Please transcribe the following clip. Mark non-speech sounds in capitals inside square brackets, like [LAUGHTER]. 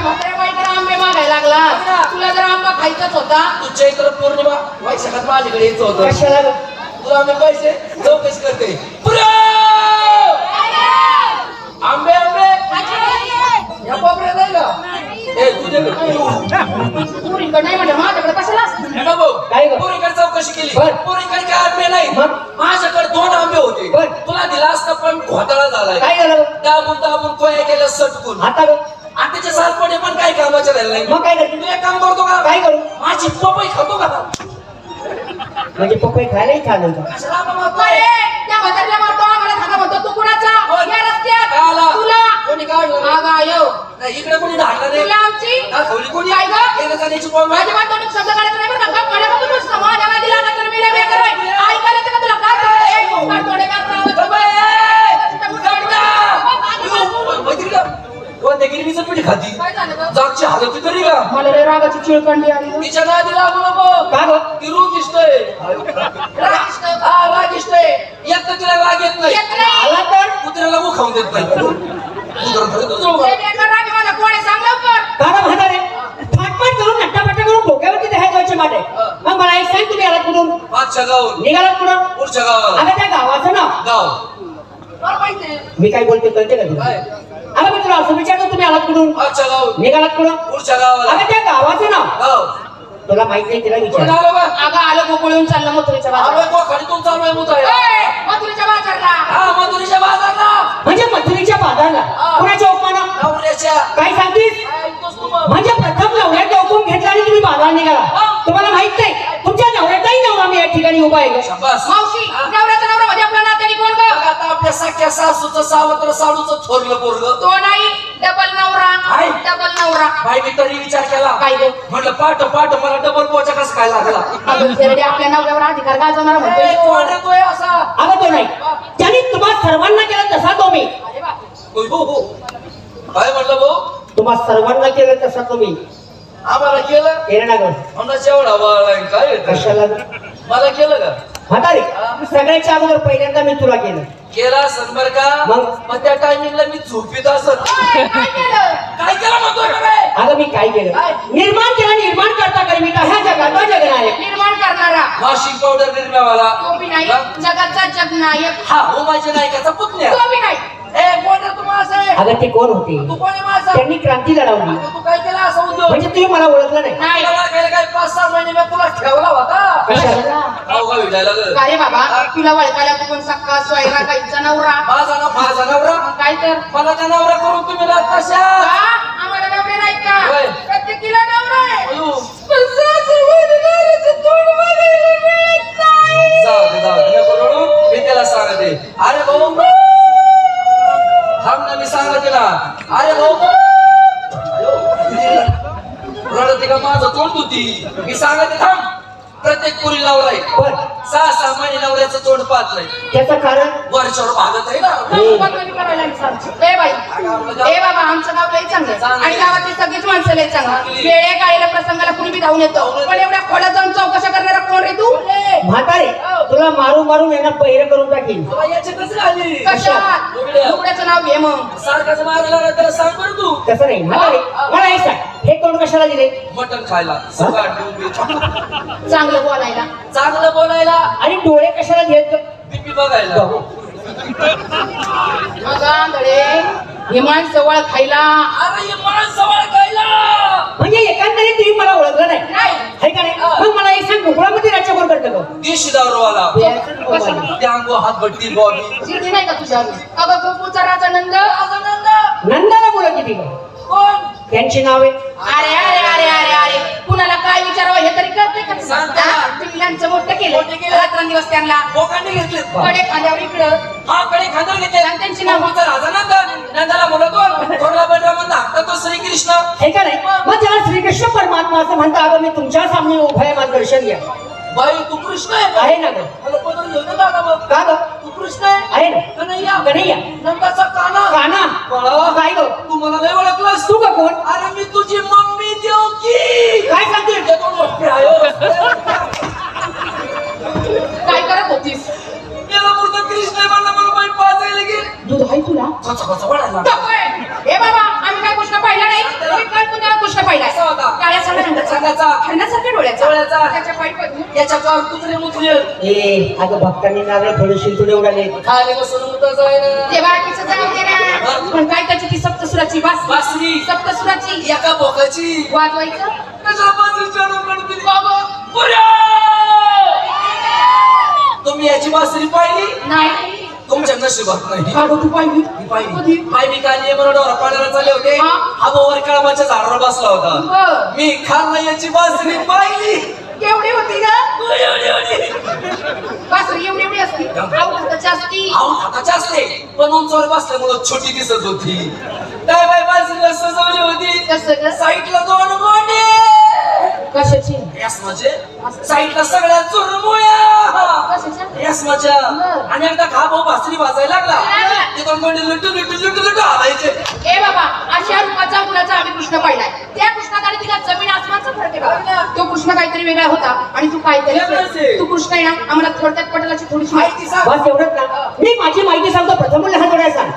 म्हाताऱ्या बाईकडे आंबे मागायला लागला तुला जर आंबा खायचाच होता तू चैत्र पौर्णिमा वैशाखात माझ्याकडे यायचं होतं कशाला ग? तुला आम्ही पैसे चौकशी करते पुरा! आंबे आंबे या कोपऱ्यात आहे का ए तुझ्याकडे पुरीकडे नाही म्हणजे माझ्याकडे कशाला असतं? हे बघ, काय गं? पोरीकडे चौकशी केली बर. पोरीकडे काय आंबे नाही मग? माझ्याकडे दोन आंबे होते बर. तुला दिला असता पण घोटाळा झालाय काय झालं दाबून दाबून कोया केलं सटकून आता ग? आणि त्याचे पण काही कामाचे राहिले नाही. मग काय करते तू एक काम करतो का? काय करू? माझी पपई खातो का? म्हणजे पपई खायलाही खाल्लं का कशाला आपण म्हणतो? अरे, त्या म्हातारीला मारतो आम्हाला धागा म्हणतो. तू कुणाचा? या रस्त्यात. तुला. कोणी काढलं? आगा येऊ नाही, इकडे कोणी ढाकलं नाही. तुला आमची? दाखवली कोणी? काय गं? येणं जाण्याची कोण? माझ्या वाटतं शब्द काढायचं नाही बरं का गप्प माझ्याकडून नुसतं माझ्या नादीला ना तर मी लय बेकार होय. ऐकायला येतं का तुला काय सांगते? ए, मुंगाड तोंडे का असं? गिरणीचं पिठी खाती. काय झालं गं? जागची हालत तरी का मला लय रागाची चिळकंडी आली. गं. तिच्या नादी लागू नको. का ग? ती रोगिष्ट आहे रागिष्ट. हा रागिष्ट आहे एक तर तिला राग येत नाही. येत नाही. आला तर कुत्र्याला मुख खाऊन देत नाही. कुत्रं धरतं तुझं उभं. लय बेकार राग आहे फाटफाट करून नट्टापट्टा करून डोक्यावरती द्यायला जायचे माटे? मग मला एक सांग तुम्ही आलात कुठून? मागच्या गावून निघालात कुठून पुढच्या गावाला अगं त्या गावाचं नाव. गाव. मी काय बोलते कळते का तुला? काय? अगं मी तुला असं विचारतो तुम्ही आलात कुठून? मागच्या गावून निघालात पुढच्या गावाला. अगं त्या गावाचं नाव. गाव तुला माहीत नाही तिला विचार. आलो अगं आलं गोकुळून चाललं मथुरेच्या बाजारात. तो खालीतून चालू आहे मुताय? ए, मथुरेच्या बाजारला. हा मधुरीच्या बाजारला म्हणजे मथुरीच्या बाजारला कुणाच्या उपमाना काय सांगतीस काय ऐकतोस तू मग? म्हणजे प्रथम नवऱ्याचा हुकूम घेतला आणि तुम्ही बाजार निघाला तुम्हाला माहीत नाही तुमच्या नवऱ्याचाही नवरा मी या ठिकाणी उभा आहे शाबास. मावशी हा? नवऱ्याचा नवरा म्हणजे आपला नात्याने कोण ग बघ आता सख्या सासूचं सावत्र साडूचं थोरलं पोरग. तो नाही डबल नवरा आहे. डबल नवरा. बाई मी तरी विचार केला. काय ग? म्हटलं पाठ पाठ मला डबल पोचा कसं काय लागला? आपल्या नवऱ्यावर अधिकार गाजवणार ए, कोण तो हे असा. अगं तो नाही. त्यांनी तुम्हा सर्वांना केलं तसा तो मी. अरे बा. हो, हो, हो. काय म्हटलं भाऊ. तुम्हा सर्वांना केलं तसा तुम्ही आम्हाला केलं? ग. आमचा एवढा वाळ आहे काय? कशाला? मला केलं का? म्हातारे सगळ्याच्या अगोदर पहिल्यांदा मी तुला केलं. केला संबर का? मग? मग त्या टायमिंगला मी झोपीत असत काय केलं? काय का काय? अगं मी काय केलं? काय? निर्माण केलं निर्माण करता कर मी? ह्या जगाचा जगणारे निर्माण करणारा. वॉशिंग पावडर निर्म्यावाला. तो बी नाही? जगाचा जगनायक. हा हो माझ्या नायकाचा पुतण्या. तो बी नाही. ए कोण आहे तू माझा आहे? अगं ते कोण होते? तू कोण आहे माझा त्यांनी क्रांती लढवली. अगं, तू काय केला असं उद्योग म्हणजे तुम्ही मला ओळखलं नाही. नाही. मला काय काय पाच सहा महिने मी तुला ठेवला होता? कशाला? काय रे बाबा? तुला वळकायला तू पण सक्का? सोयरा काहीचा नवरा? माझा माझा नवरा? काय तर? मला त्या नवरा करून तुम्ही कशा? आम्हाला नवरे नाहीत का. प्रत्येकीला नवरा. आहे नाही. मी त्याला सांगते. अरे भाऊ. थांब ना मी सांगते अरे भाऊ. रडते का माझं तोंड होती मी सांगते थांब. प्रत्येक पुरी नवरा आहे. बर सहा सहा महिने नवऱ्याचं तोंड पाहत नाही. त्याचं कारण? वरच्यावर भागत आहे ना. सासूबाई कधी करायला लागली सासू? ए बाई. ए बाबा आमचं गाव लय चांगलं. आणि गावातली सगळीच माणसं लय चांगली. वेळे काळीला प्रसंगाला कुणी बी धावून येतो पण एवढ्या खोलात जाऊन चौकशा करणारा कोण रे तू? म्हातारे तुला मारून मारून यांना पहिरं करून याची कसं आली कशात? लुगड्याचं नाव घे मग. सारखाच मारला त्याला सांग बरं तू. तसं नाही. म्हातारे मला हे सांग. हे तोंड कशाला दिले? मटण खायला. डोंबी चांगलं बोलायला. चांगलं बोलायला. आणि डोळे कशाला घेत बघायला. मग आंधळे खायला. अरे खायला. म्हणजे एकांतरी तुम्ही मला ओळखलं नाही. आहे का नाही? मग मला एक सांग गुकुळामध्ये राज्य कोण करतं ग? देशी दारूवाला. कशाला? त्या अंगो हात भट्टी बॉबी. जिद्दी नाही का तुझ्या अगं गोपूचा राजा नंद. नंदाला मुलं किती ग? कोण? त्यांची नावे? अरे अरे अरे अरे अरे कुणाला काय विचारावं हे तरी कळतंय का सांग तुला? ना. हा? पिल्लांचं मोठं केलं मोठं केलं. रात्रंदिवस त्यांना बोकांनी घेतलेत कडे खांद्यावर इकडं हा कडे खांदर घेतले आणि त्यांची नाव? राजा नंद नंदाला बोलतो तो श्रीकृष्ण आहे का नाही मग जेव्हा श्रीकृष्ण परमात्मा असं म्हणता अगं मी तुमच्या सामने उभा आहे माझं दर्शन घ्या बाई तू कृष्ण आहे का? आहे ना ग मला पदर घेऊन ये दादा मग. का ग तुला ए बाबा आम्ही काय गोष्ट पाहिल्या नाही? काय तू कसा हरणासारख्या डोळ्याचा. डोळ्याचा. त्याच्या पायी पडली. याच्या पार कुत्रे मुतले ए अगं भक्तांनी नारळ फोडून शिंतुडे उडाले खाली बसून जाऊ दे ना. पण काय त्याची ती सप्तसुराची. सप्तसुराची? एका बोकाची वाजवायचं? बाबा पुऱ्या! तुम्ही याची बासरी पाहिली? नाही. तुमच्या नशिबात नाही. काढू तू पाहिली मी पाहिली कधी? पाय मी काल पाण्याला चालले होते. हा. हा वर कळमाच्या झाडावर बसला होता. बरं. मी खाल्ला याची बासरी पाहिली. होती एवढी, एवढी. बासरी एवढी एवढी असती. अवघाताची असती. आऊन हाताची असते. पण उंचावर बसल्यामुळं छोटी दिसत होती. [LAUGHS] काय बाय बाजूला सजवली होती. कसं ग? साईडला दोन गोंडे कशाची यस म्हणजे? साईडला सगळ्या चुरमुळ्या! कशाच्या यस माझ्या बरं. आणि एकदा खा भाऊ भासरी वाजायला लागला. ते गोंडे लुटू लुटू लुटू लुटू हालायचे ए बाबा अशा रूपाचा मुलाचा आम्ही कृष्ण पाहिलाय. त्या कृष्णात आणि तिला जमीन आसमानचा फरक आहे बाबा. तो कृष्ण काहीतरी वेगळा होता आणि तू काहीतरी आहे. तू कृष्ण आहे ना आम्हाला थोडक्यात पटलाची थोडीशी माहिती सांग. बस एवढंच ना मी माझी माहिती सांगतो. प्रथम लहान डोळ्या सांग